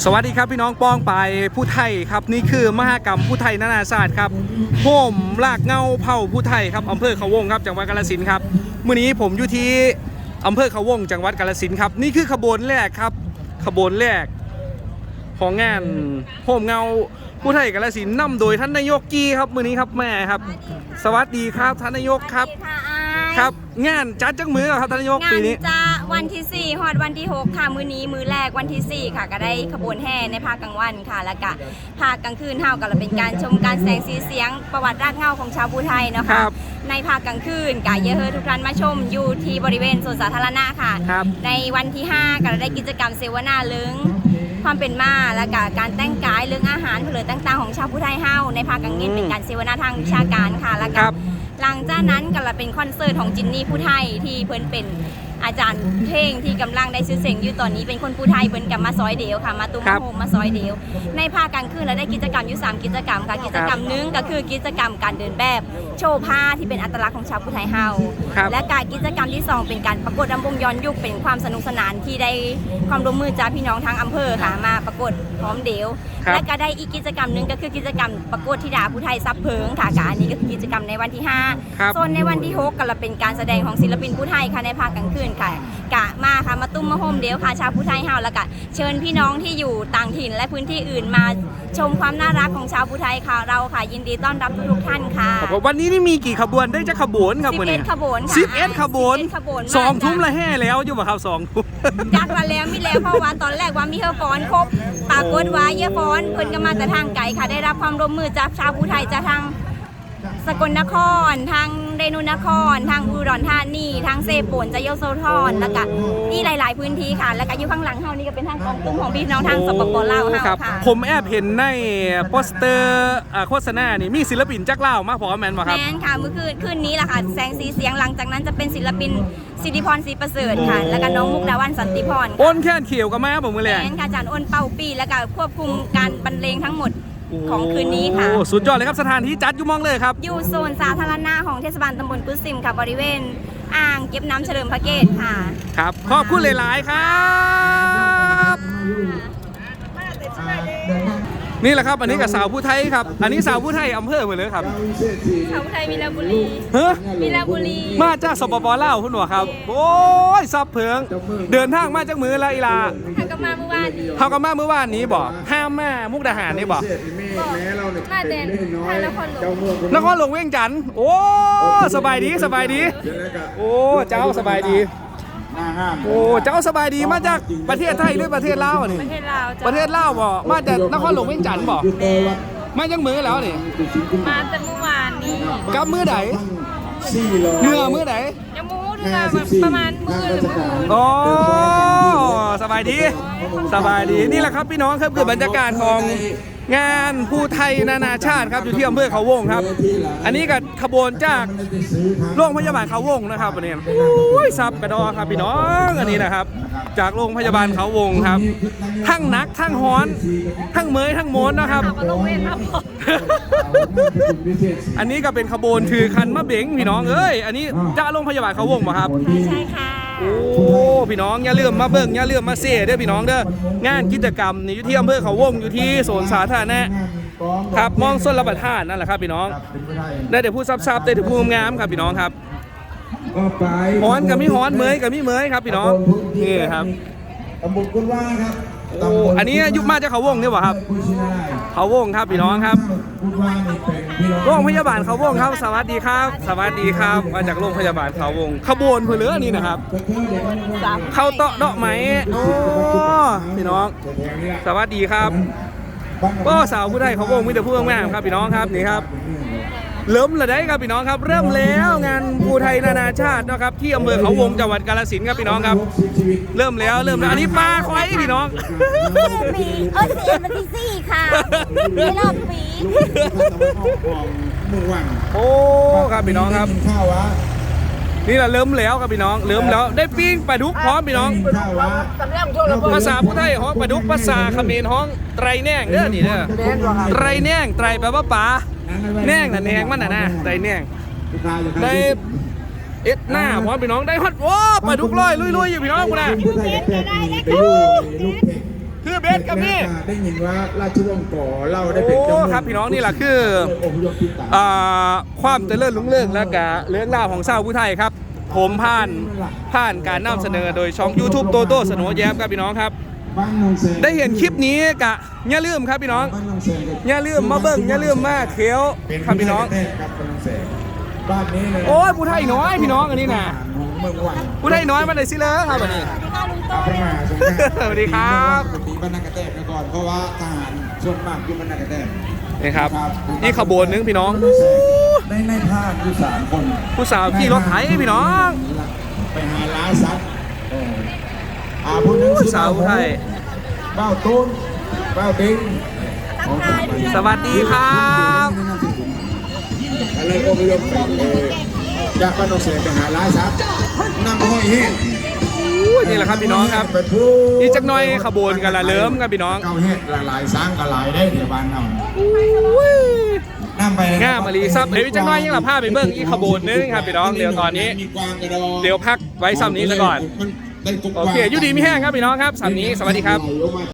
สวัสดีครับพี่น้องป้องไปผู้ไทยครับนี่คือมหากรรมผู้ไทยนานาชาติครับโฮมลากเงาเผ่าผู้ไทยครับอำเภอเขาวงครับจังหวัดกาฬสินธุ์ครับมื้อนี้ผมอยู่ที่อำเภอเขาวงจังหวัดกาฬสินธุ์ครับนี่คือขบวนแรกครับขบวนแรก ของงานโฮมเงาผู้ไทยกาฬสินธุ์นำโดยท่านนายกกี้ครับมื้อนี้ครับแม่ครับ สวัสดีครับท่านนายกครับ สวัสดีค่ะอายครับ งานจัดจังมือครับท่านนายกงาปีนนี้จะ วันที่ 4 ฮอดวันที่ 6 ค่ะ มื้อนี้มือแรกวันที่ 4 ค่ะ ก็ได้ขบวนแห่ในภาคกลางวันค่ะ แล้วก็ภาคกลางคืนเฮาก็เป็นการชมการแสดงสีเสียงประวัติรากเหง้าของชาวภูไทยเนาะคค่ะ รับ ในภาคกลางคืนก็เยอะเฮอทุกท่านมาชมอยู่ที่บริเวณสวนสาธารณะค่ะ ครับ ในวันที่ 5 ก็ได้กิจกรรมเสวนาเลิงความเป็นมาแล้วก็การแต่งกายเรื่องอาหารเผลือต่างๆของชาวผู้ไทยเฮาในภาคกลางเงินเป็นการเสวนาทางวิชาการค่ะแล้วคก็ รับ หลังจากนั้นก็ละเป็นคอนเสิร์ตของจินนี่ผู้ไทยที่เพิ่นเป็น อาจารย์เพลงที่กำลังได้ชื่อเสียงอยู่ตอนนี้เป็นคนผู้ไทยเพิ่นกับมาซอยเดียวค่ะ มาตุ้มครับ โฮมมาซอยเดียว ในภาคกลางคืนเราได้กิจกรรมอยู่สามกิจกรรมค่ะกิจกรรมหนึงก็คือกิจกรรมการเดินแบบ โชว์ผ้าที่เป็นอัตลักษณ์ของชาวผู้ไทยเฮาครับ และการกิจกรรมที่สองเป็นการประกวดรำวงย้อนยุคเป็นความสนุกสนานที่ได้ความร่วมมือจากพี่น้องทางอำเภอค่ะมาประกวดพร้อมเดียว ครับ และก็ได้อีกกิจกรรมหนึ่งก็คือกิจกรรมประกวดธิดาผู้ไทยซับเพิงค่ะกอันนี้ก็คือกิจกรรมในวันที่ห้า ครับ ส่วนในวันที่ 6ก็จะเป็นการแสดงของศิลปินผู้ไทยค่ะในภาคกลางคืนค่ะกะมาค่ะมาตุ้มมาโฮมเดียวค่ะ ชาวผู้ไทยเฮาแล้วก็เชิญพี่น้องที่อยู่ต่างถิ่นและพื้นที่อื่นมาชมความน่ารักของชาวผู้ไทยค่ะเราค่ะ ยินดีต้อนรับทุกๆท่านค่ะครับผมวันนี้นี่มีกี่ขบวนได้จะขบวนครับวันนี้11ขบวนค่ะสิบเอ็ดขบวน11ขบวนสองมาทุ่มละแห่แล้วอยู่บ่ครับสองทุ่ม จัดมาแล้วมีแล้วเพราะว่าตอนแรกว่ามีเฮอฟอนครบปรากฏว่าเยอฟอนเพิ่นก็มาแต่ทางไกลค่ะ ได้รับความร่วมมือจากชาวผู้ไทยจากทาง สกลนคร ทางเรนูนคร ทางอุดรธานีทางเซโปนจะโยโซธรแล้วก็ที่หลาย ๆ พื้นที่ค่ะ แล้วก็อยู่ข้างหลังเฮานี่ก็เป็นทางกองตุ้มของพี่น้องทางสปปลาวเฮาครับค่ะผมแอบเห็นในโปสเตอร์อ่าโฆษณานี่มีศิลปินจักเล่าวมาพร้อมแมนบ่ครับ แมนค่ะเมื่อคืนคืนนี้ล่ะค่ะ แสงสีเสียงหลังจากนั้นจะเป็นศิลปินสิริพรศรีประเสริฐค่ะ แล้วก็น้องมุกดาวันสันติพรค่ะ อ้นแค่นเขียวกับแม่ผมมือแรแมง นค่ะอาจารย์อ้นเป่าปีแล้วก็ควบคุมการบรรเลงทั้งหมด ของคืนนี้ค่ะ โอ้สุดยอดเลยครับสถานที่จัดอยู่มองเลยครับ อยู่โซนสาธารณะของเทศบาลตำบลกุดซิมค่ะบริเวณ อ่างเก็บน้ำเฉลิมพระเกตค่ะครับขอบคุณหลาย ๆ ครับ นี่แหละครับ อันนี้กับสาวผู้ไทยครับ อันนี้สาวผู้ไทยอำเภอเหมือนเลยครับชาวไทยมีลาบุรี เฮ้ยมีลาบุรี มาจากสปปลาวคุณหนวครับ โอ้ยซับเพิง เดินทางมาจากมือละอีลา ทางก็มาเมื่อวานนี้ เขาก็มาเมื่อวานนี้บอกห้ามแม่มุกดาหารนี่บอกมาเด่นทางนครหลวงนครหลวงเวียงจันทน์โอ้สบายดีสบายดี โอ้เจ้าสบายดีหน้าห้างโอ้เจ้าสบายดีมาจากประเทศไทยหรือประเทศลาวนี่ประเทศลาวประเทศลาวบ่มาจากนครหลวงเวียงจันทน์บ่คือโตวัดมาจากมือแล้วนี่ตุสิงคุณมาแต่เมื่อวานนี้กลับมือไหนสี่ร้อยเมื่อมือไหนยังมูดู ห้าว่าสิบสี่ประมาณมือหรือมือโอ้สบายดี สบายดีนี่แหละครับพี่น้องครับคือบรรยากาศของงานผู้ไทยนานาชาติครับอยู่ที่อำเภอเขาวงครับ อันนี้ก็ขบวนจากไม่ได้ซื้อครับโรงพยาบาลเขาวงนะครับวันนี้อุ้ยซับกระดอครับพี่น้องอันนี้นะครับ จากโรงพยาบาลเขาวงครับ ทั้งหนักทั้งฮ้อน ทั้งเมยทั้งโมนนะครับลงเวรครับพิเศษอันนี้ก็เป็นขบวนถือคันมะเบงพี่น้องเอ้ย อันนี้จะโรงพยาบาลเขาวงป่ะครับ ใช่ค่ะ โอ้พี่น้องอย่าลืมมาเบิ่งอย่าลืมมาเซ่เด้อพี่น้องเด้องานกิจกรรมนี่อยู่ที่อำเภอเขาวงอยู่ที่สวนสาธารณะครับมองส้นระบัดท่านนั่นแหละครับพี่น้อง ได้แต่ผู้ซับๆได้แต่ผู้งามๆครับพี่น้องครับ ก็ไปฮ้อนกับมีฮ้อนเมยกับมีเมยครับพี่น้องนี่ครับตำบลกุลว่าครับโอ้อันนี้ยุคมาจากเขาวงเนี่ยป่ะครับผู้ชินายเขาวงครับพี่น้องครับกุลว่านี่เป็นพี่น้องโรงพยาบาลเขาวงครับ สวัสดีครับ สวัสดีครับ มาจากโรงพยาบาลเขาวง ขบวนเพื่อเลือนี่นะครับก็คือเด็กมันว่าเข้าเตาะเดาะไหมโอ้พี่น้องแถวนี้สวัสดีครับก็สาวผู้ไทยเขาวงมีแต่ผู้งามครับพี่น้องครับนี่ครับ เริ่มเลยได้ครับพี่น้องครับ เริ่มแล้วงานภูไทยนานาชาตินะครับที่อำเภอเขาวงจังหวัดกาฬสินธุ์ครับพี่น้องครับชีวิตเริ่มแล้วเริ่มแล้วอันนี้ปลาควายพี่น้องปีเออเสียมาที่สี่ค่ะในรอบปีของเมืองวังโอ้ครับพี่น้องครับกินข้าววะนี่แหละเริ่มแล้วครับพี่น้องเริ่มแล้วได้ปิ้งปลาดุกพร้อมพี่น้องกินข้าววะภาษาผู้ไทยฮ้องปลาดุกภาษาเขมรฮ้องไตรแนงเด้อนี่เด้อไตรแนงไตรแปลว่าปลา แนงน่ะแนงมันน่ะนะไตรแนงได้เอ็ดหน้าพร้อมพี่น้องได้ฮอตโอ้ปลาดุกลอยลุยๆอยู่พี่น้องกูนะลูกเพชรได้แล้วลูกเพชรคือเบชรครับพี่ได้ยินว่าราชวงศ์ก่อเราได้เป็นเจ้าโอ้เมืองครับพี่น้องนี่แหละคืออพยพที่ต่างอ่าความเจริญรุ่งเรืองและกะเรื่องราวของชาวผู้ไทยครับ ผมผ่านผ่านการนำเสนอโดยช่อง YouTube โตโต้สโนว์แย้มครับพี่น้องครับ บ้านนองเซนได้เห็นคลิปนี้กะอย่าลืมครับพี่น้องบ้านนองเซนก็อย่าลืมมาเบิ่งอย่าลืมมาเคี้ยวเป็นครับพี่น้องผู้ไทยครับบ้านนองเซนบ้านนี้เลยโอ้ยผู้ไทยน้อยพี่น้องอันนี้นะเมืองวังผู้ไทยน้อยมาเลยสิเลยครับวันนี้อาพระมหาสงครามสวัสดีครับปกติบ้านนากระแตกมาก่อนเพราะว่าทหารส่วนมากอยู่บ้านนากระแตกนี่ครับนี่ขบวนหนึงพี่น้องในในภาคอยู่สามคนผู้สาวขี่รถไถพี่น้อง ไปหาล้าซับเออ อาผู้หนึงผู้สาวผู้ไทยเบ้าตูนเบ้าติงสวัสดีครับอะไรก็ไม่ยอมไปเลยจากบ้านนองเสนไปหาล้าซับนำห้อยเฮ็ดอู้นี่แหละครับพี่น้องครับไปพูดอีกจักหน่อยขบวนกันละเริ่มครับพี่น้องเก้าเฮ็ดหลายๆสร้างก็หลายได้เดี๋ยวบ้านเรานำไปงามมารีซับเดี๋ยวอีกจักหน่อยยังละพาไปเบิ่งอีกขบวนหนึงครับพี่น้องเดี๋ยวตอนนี้มีกวางกระดองเดี๋ยวพักไว้ซ้ำนี้ซะก่อน ได้กบโอเคอยู่ดีมีแห้งครับพี่น้องครับสำนี้สวัสดีครับไหลลงมา